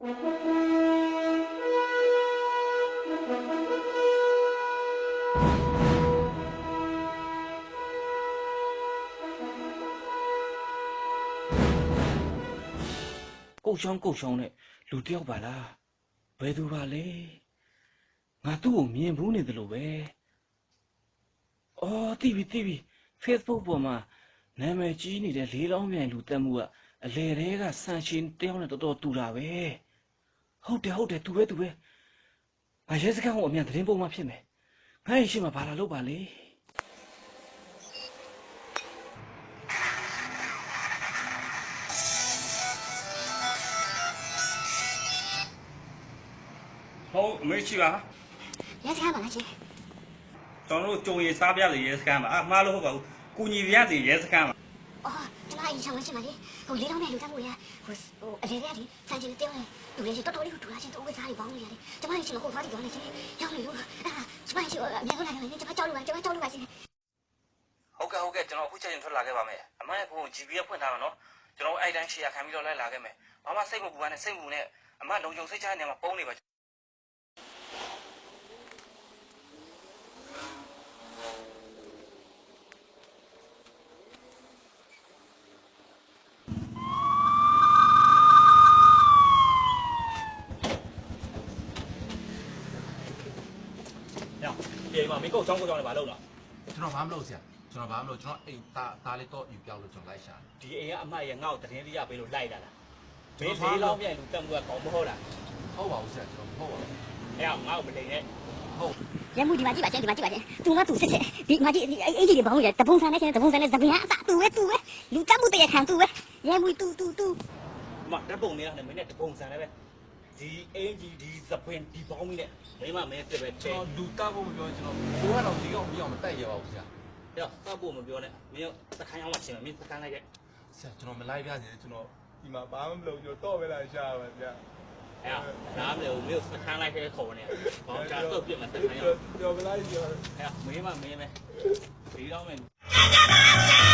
ကုတ်ချောင်းကုတ်ချောင်းနဲ့လူတယောက်ပါလားဘယ်သူပါလဲငါသူ့ကိုမြင်ဘူးနေတယ်လို့ပဲအော်သိပြီသိပြီ Facebook ပေါ်မှာနာမည်ကြီးနေတဲ့လေးလောင်းမြိုင်လူတက်မှုကအလေတဲကဆန်ရှင်တယောက်နဲ့တော်တော်တူတာပဲ ဟုတ်တယ်ဟုတ်တယ်သူပဲသူပဲငါရဲစခန်းကိုအမြန်သတင်းပုံမှဖြစ်မယ်ငါ့ရဲ့ရှိမှဘာလာလို့ပါလဲဟုတ်အမေရှိပါရဲစခန်းပါလားရှင်ကျွန်တော်တို့ကြုံရစားပြစီရဲစခန်းပါအမှားလို့ဟုတ်ပါဘူးကုညီပြစီရဲစခန်းပါအော်ကျွန်မ အရင်ဆောင်ဝင်ရှင်ပါလေဟိုလေးတော့နဲ့လူတတ်မှုရဟိုဟိုအလေတွေကဒီစံချင်တဲဝင်လူလေးတော်တော်လေးကိုတူလာချင်းတော့ဝေးစားတွေပေါင်းနေရတယ်ကျွန်မရှင်ကိုဟိုသွားကြည့်တော့လေရှင်ရောက်နေလို့အဲ့ဒါကျွန်မရှင်အမြန်ဆုံးလာတယ်လေကျွန်မကြောက်လို့ပါကျွန်မကြောက်လို့ပါရှင်ဟုတ်ကဲ့ဟုတ်ကဲ့ကျွန်တော်အခုချက်ချင်းထွက်လာခဲ့ပါမယ်အမရဲ့ဖုန်းကို GPS ဖွင့်ထားမှာနော်ကျွန်တော်အဲ့တိုင်းရှေ့ရခံပြီးတော့လိုက်လာခဲ့မယ်ဘာမှစိတ်မပူပါနဲ့စိတ်မပူနဲ့အမလုံခြုံစိတ်ချတဲ့နေရာမှာပုံနေပါ ည ပြေမှာမင်းကုတ်ချောင်းကုတ်ချောင်းလည်းမလုပ်တော့ကျွန်တော်ဘာမလုပ်ဆရာကျွန်တော်ဘာမလုပ်ကျွန်တော်အိမ်သားသားလေးတော့ယူပြောက်လို့ကျွန်တော်လိုက်ရှာတယ်ဒီအိမ်ကအမရဲ့ငါ့ကိုတရင်လေးရပေးလို့လိုက်လာတာမင်းလေးလောင်းမြိုင်လူတက်မှုကကောင်းမဟုတ်လားဟုတ်ပါဘူးဆရာကျွန်တော်မဟုတ်ပါဘူးအဲ့ငါ့ကိုမလိန်နဲ့ဟုတ်ရဲမှုဒီမှာကြည့်ပါရှင်ဒီမှာကြည့်ပါရှင်သူကသူစစ်စစ်ဒီမှာကြည့်အင်ကြီးတွေပေါင်းနေတယ်တပုံစံနဲ့ရှင်တပုံစံနဲ့သပင်ကအစသူပဲသူပဲလူတတ်မှုတရခံသူပဲရဲမှုသူသူသူမဓာတ်ပုံနေတာနဲ့မင်းနဲ့တပုံစံလည်းပဲ ဒီအင်ဂျီဒီစပွင့်ဒီပေါင်းမိနဲ့မင်းမမင်းစစ်ပဲကျွန်တဲ့တော်လူသားဖို့မပြောကျွန်တော်ဘိုးကတော့ဒီကောင်မပြောမတက်ရပါဘူးဆရာအဲ့တော့စောက်ဖို့မပြောနဲ့မင်းစခန်းရောက်မှချင်းမင်းစခန်းလိုက်ရဲ့ဆရာကျွန်တော်မလိုက်ပြစေကျွန်တော်ဒီမှာဘာမှမလုပ်ကျွန်တော်တော့ပဲလာရှာပါဗျာအဲ့ဒါမလို့မင်းစခန်းလိုက်တဲ့ခေါ်နေဘောင်းချာတော့ပြစ်မစခန်းရောက်ကျွန်တော်မလိုက်ရအဲ့မင်းမမင်းမဲဒီတော့မင်းရဲ